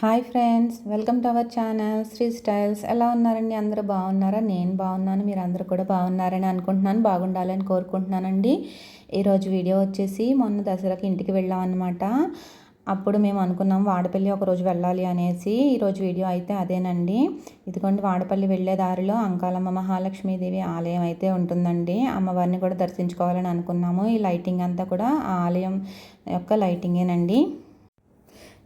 Hi friends welcome to our channel. Sri styles ఎలా ఉన్నారండి? అందరూ బాగున్నారా? నేను బాగున్నాను మీరు అందరూ కూడా బాగున్నారని అనుకుంటున్నాను. బాగుండాలని కోరుకుంటున్నానండి. ఈరోజు వీడియో వచ్చేసి మొన్న దసరాకి ఇంటికి వెళ్ళాం అనమాట అప్పుడు మేము అనుకున్నాం వాడపల్లి ఒకరోజు వెళ్ళాలి అనేసి. ఈరోజు వీడియో అయితే అదేనండి. ఇదిగోండి వాడపల్లి వెళ్ళే దారిలో అంకాలమ్మ మహాలక్ష్మీదేవి ఆలయం అయితే ఉంటుందండి. అమ్మవారిని కూడా దర్శించుకోవాలని అనుకున్నాము. ఈ లైటింగ్ అంతా కూడా ఆ ఆలయం యొక్క లైటింగేనండి.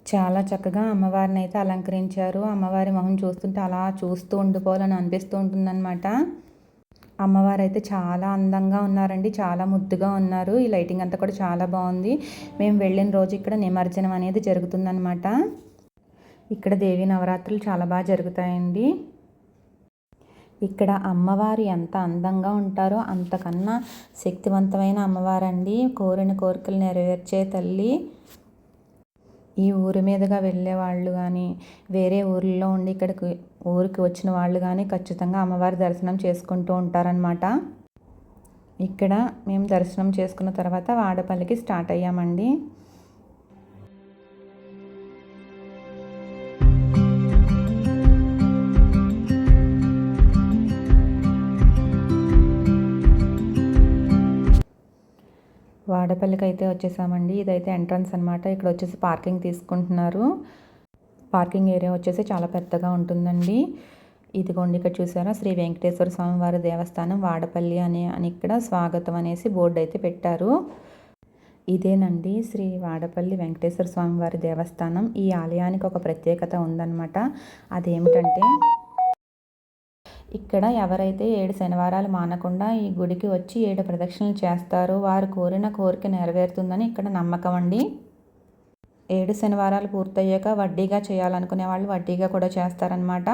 చాలా చక్కగా అమ్మవారిని అయితే అలంకరించారు. అమ్మవారి మొహం చూస్తుంటే అలా చూస్తూ ఉండిపోవాలని అనిపిస్తూ ఉంటుందన్నమాట. అమ్మవారు అయితే చాలా అందంగా ఉన్నారండి. చాలా ముద్దుగా ఉన్నారు. ఈ లైటింగ్ అంతా కూడా చాలా బాగుంది. మేము వెళ్ళిన రోజు ఇక్కడ నిమజ్జనం అనేది జరుగుతుందన్నమాట. ఇక్కడ దేవి నవరాత్రులు చాలా బాగా జరుగుతాయండి. ఇక్కడ అమ్మవారు ఎంత అందంగా ఉంటారో అంతకన్నా శక్తివంతమైన అమ్మవారండి. కోరిన కోరికలు నెరవేర్చే తల్లి. ఈ ఊరి మీదుగా వెళ్ళే వాళ్ళు కానీ వేరే ఊర్లో ఉండి ఇక్కడికి ఊరికి వచ్చిన వాళ్ళు కానీ ఖచ్చితంగా అమ్మవారి దర్శనం చేసుకుంటూ ఉంటారనమాట ఇక్కడ మేము దర్శనం చేసుకున్న తర్వాత వాడపల్లికి స్టార్ట్ అయ్యామండి. వాడపల్లికి అయితే వచ్చేసామండి. ఇదైతే ఎంట్రన్స్ అనమాట ఇక్కడ వచ్చేసి పార్కింగ్ తీసుకుంటున్నారు. పార్కింగ్ ఏరియా వచ్చేసి చాలా పెద్దగా ఉంటుందండి. ఇదిగోండి ఇక్కడ చూసారా? శ్రీ వెంకటేశ్వర స్వామి వారి దేవస్థానం వాడపల్లి అని అని ఇక్కడ స్వాగతం అనేసి బోర్డు అయితే పెట్టారు. ఇదేనండి శ్రీ వాడపల్లి వెంకటేశ్వర స్వామి వారి దేవస్థానం. ఈ ఆలయానికి ఒక ప్రత్యేకత ఉందన్నమాట. అదేమిటంటే ఇక్కడ ఎవరైతే ఏడు శనివారాలు మానకుండా ఈ గుడికి వచ్చి ఏడు ప్రదక్షిణలు చేస్తారో వారు కోరిన కోరిక నెరవేరుతుందని ఇక్కడ నమ్మకం అండి. ఏడు శనివారాలు పూర్తయ్యాక వడ్డీగా చేయాలనుకునే వాళ్ళు వడ్డీగా కూడా చేస్తారనమాట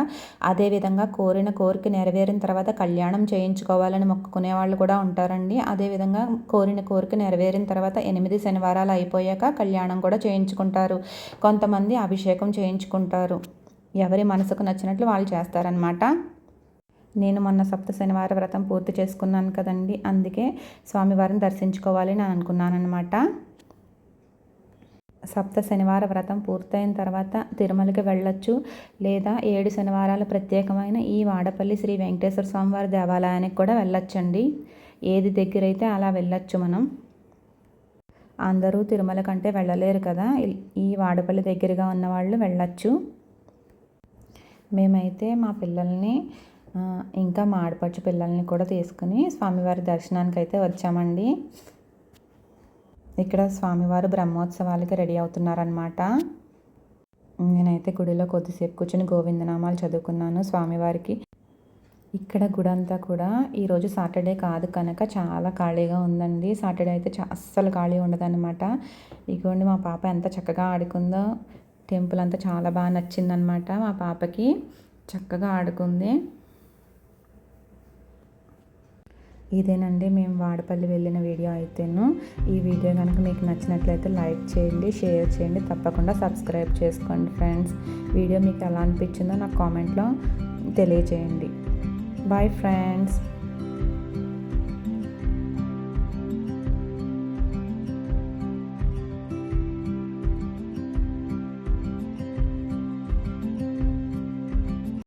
అదేవిధంగా కోరిన కోరిక నెరవేరిన తర్వాత కళ్యాణం చేయించుకోవాలని మొక్కుకునే వాళ్ళు కూడా ఉంటారండి. అదేవిధంగా కోరిన కోరిక నెరవేరిన తర్వాత ఎనిమిది శనివారాలు అయిపోయాక కళ్యాణం కూడా చేయించుకుంటారు. కొంతమంది అభిషేకం చేయించుకుంటారు. ఎవరి మనసుకు నచ్చినట్లు వాళ్ళు చేస్తారనమాట నేను మొన్న సప్త శనివార వ్రతం పూర్తి చేసుకున్నాను కదండి. అందుకే స్వామివారిని దర్శించుకోవాలని నేను అనుకున్నానమాట సప్త శనివార వ్రతం పూర్తయిన తర్వాత తిరుమలకి వెళ్ళొచ్చు. లేదా ఏడు శనివారాల ప్రత్యేకమైన ఈ వాడపల్లి శ్రీ వెంకటేశ్వర స్వామివారి దేవాలయానికి కూడా వెళ్ళొచ్చండి. ఏది దగ్గరైతే అలా వెళ్ళొచ్చు మనం. అందరూ తిరుమల కంటే వెళ్ళలేరు కదా. ఈ వాడపల్లి దగ్గరగా ఉన్న వాళ్ళు వెళ్ళొచ్చు. మేమైతే మా పిల్లల్ని ఇంకా మా పిల్లల్ని కూడా తీసుకుని స్వామివారి దర్శనానికి అయితే వచ్చామండి. ఇక్కడ స్వామివారు బ్రహ్మోత్సవాలకి రెడీ అవుతున్నారనమాట నేనైతే గుడిలో కొద్దిసేపు కూర్చొని గోవిందనామాలు చదువుకున్నాను స్వామివారికి. ఇక్కడ గుడి అంతా కూడా ఈరోజు సాటర్డే కాదు కనుక చాలా ఖాళీగా ఉందండి. సాటర్డే అయితే అస్సలు ఖాళీ ఉండదన్నమాట. ఇగోండి మా పాప ఎంత చక్కగా ఆడుకుందో. టెంపుల్ అంతా చాలా బాగా నచ్చిందనమాట మా పాపకి. చక్కగా ఆడుకుంది. ఇదేనండి మేము వాడపల్లి వెళ్ళిన వీడియో అయితేను. ఈ వీడియో కనుక మీకు నచ్చినట్లయితే లైక్ చేయండి షేర్ చేయండి తప్పకుండా సబ్స్క్రైబ్ చేసుకోండి ఫ్రెండ్స్. వీడియో మీకు ఎలా అనిపించిందో నాకు కామెంట్లో తెలియచేయండి బాయ్ ఫ్రెండ్స్.